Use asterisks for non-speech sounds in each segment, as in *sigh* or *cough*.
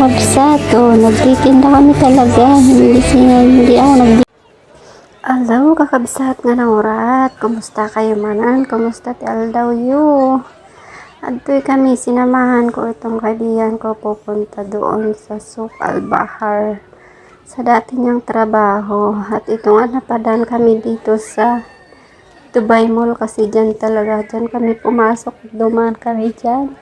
kakabsat. O, nagtitinda kami talaga. Hindi, siya, hindi ako nag Hello, kakabsat nga ng orat. Kumusta kayo manan? Kumusta ti aldaw yu? Adoy kami, sinamahan ko itong kaibigan ko pupunta doon sa Suk Al-Bahar sa dati niyang trabaho. At ito nga napadaan kami dito sa Dubai Mall kasi dyan talaga. Dyan kami pumasok. Dumaan kami dyan.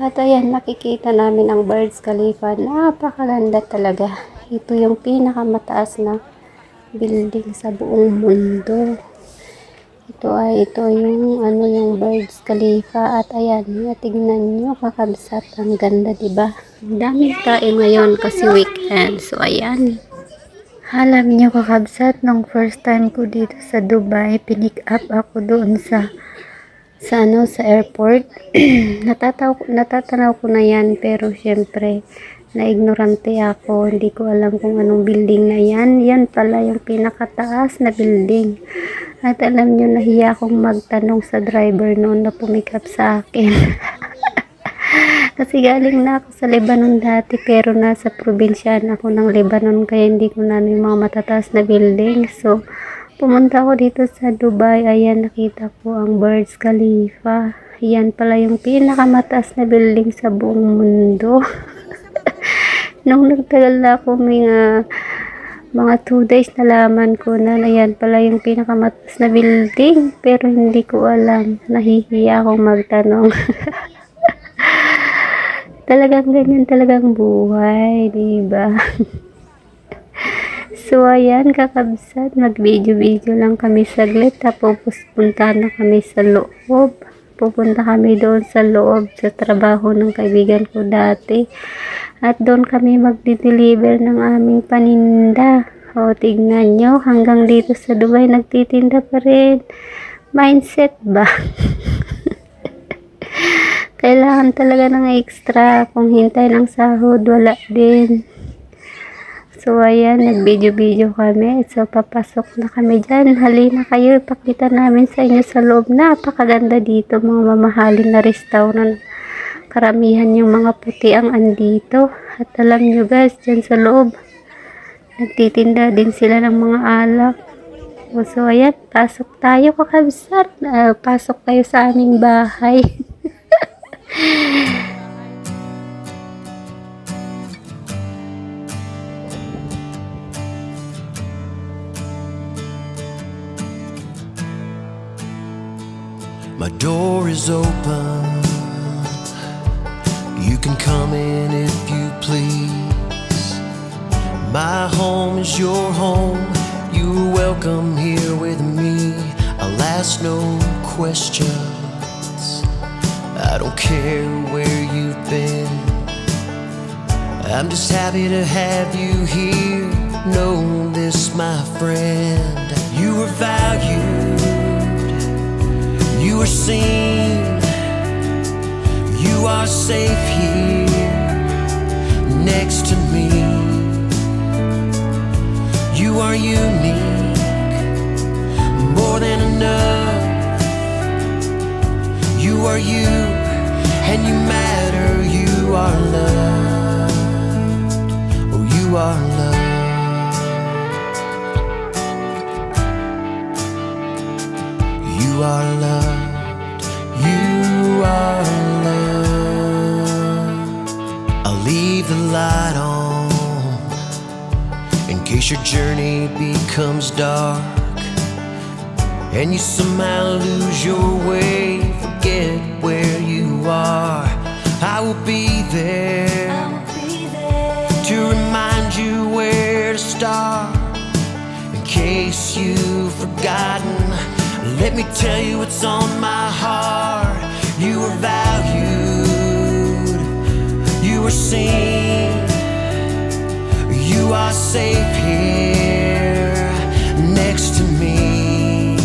At ayan, nakikita namin ang Birds Khalifa. Napakaganda talaga. Ito yung pinakamataas na building sa buong mundo. Ito ay ito yung ano yung Birds Khalifa at ayan, tignan nyo kakabsat ang ganda 'di ba? Ang daming tao ngayon kasi weekend. So ayan. Alam nyo kakabsat nung first time ko dito sa Dubai, pinick up ako doon sa sa ano sa airport. *clears throat* Natataw, natatanaw ko na yan pero syempre na ignorante ako. Hindi ko alam kung anong building na yan. Yan pala yung pinakataas na building. At alam nyo, nahiya akong magtanong sa driver noon na pumikap sa akin. *laughs* Kasi galing na ako sa Lebanon dati pero nasa probinsya na ako ng Lebanon kaya hindi ko na ano yung mga matataas na building. So, pumunta ako dito sa Dubai. Ayan, nakita ko ang Burj Khalifa. Yan pala yung pinakamataas na building sa buong mundo. *laughs* Nung nagtagal na ako mga mga 2 days nalaman ko na na yan pala yung pinakamataas na building pero hindi ko alam. Nahihiya akong magtanong. *laughs* talagang ganyan talagang buhay, di ba? *laughs* so, ayan, kakabsat, mag-video-video lang kami saglit, tapos punta na kami sa loob. Pupunta kami doon sa loob sa trabaho ng kaibigan ko dati. At doon kami magdi-deliver ng aming paninda. O, tignan nyo, hanggang dito sa Dubai, nagtitinda pa rin. Mindset ba? *laughs* Kailangan talaga ng extra. Kung hintay ng sahod, wala din. So, ayan, nag-video-video kami. So, papasok na kami dyan. Halina kayo, ipakita namin sa inyo sa loob. Napakaganda dito, mga mamahalin na restaurant. Karamihan yung mga puti ang andito. At alam nyo guys, dyan sa loob, nagtitinda din sila ng mga alak. So, ayan, pasok tayo kakabsat. Ah, pasok kayo sa aming bahay. *laughs* My door is open. You can come in if you please. My home is your home. You're welcome here with me. I'll ask no questions. I don't care where you've been. I'm just happy to have you here. Know this, my friend. You are valued. Seen, you are safe here next to me. You are unique, leave the light on in case your journey becomes dark and you somehow lose your way. Forget where you are. I will be there will be there. to remind you where to start. In case you've forgotten, let me tell you what's on my heart. You were valued, you are seen, safe here next to me.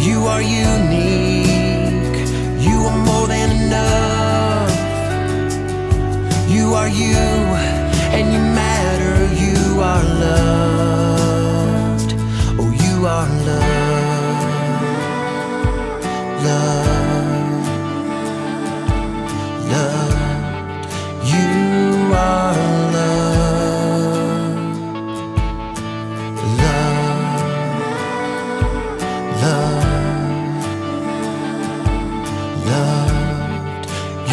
You are unique, you are more than enough. You are you, and you matter. You are loved. loved.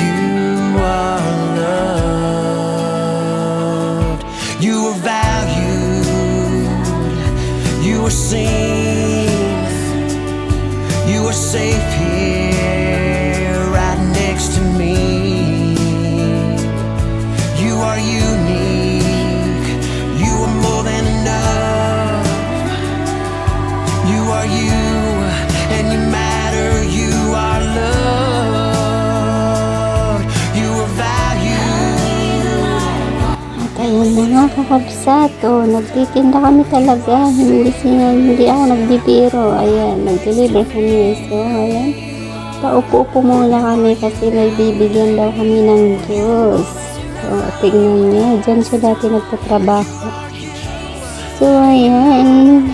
You are loved. You are valued. You are seen. You are safe here. Kakabsat. O, nagtitinda kami talaga. Hindi, siya, hindi ako nagbibiro. Ayan, nag-deliver kami. So, ayan. Paupo-upo muna kami kasi may bibigyan daw kami ng juice. So, tignan niya. Diyan siya dati nagtatrabaho. So, ayan.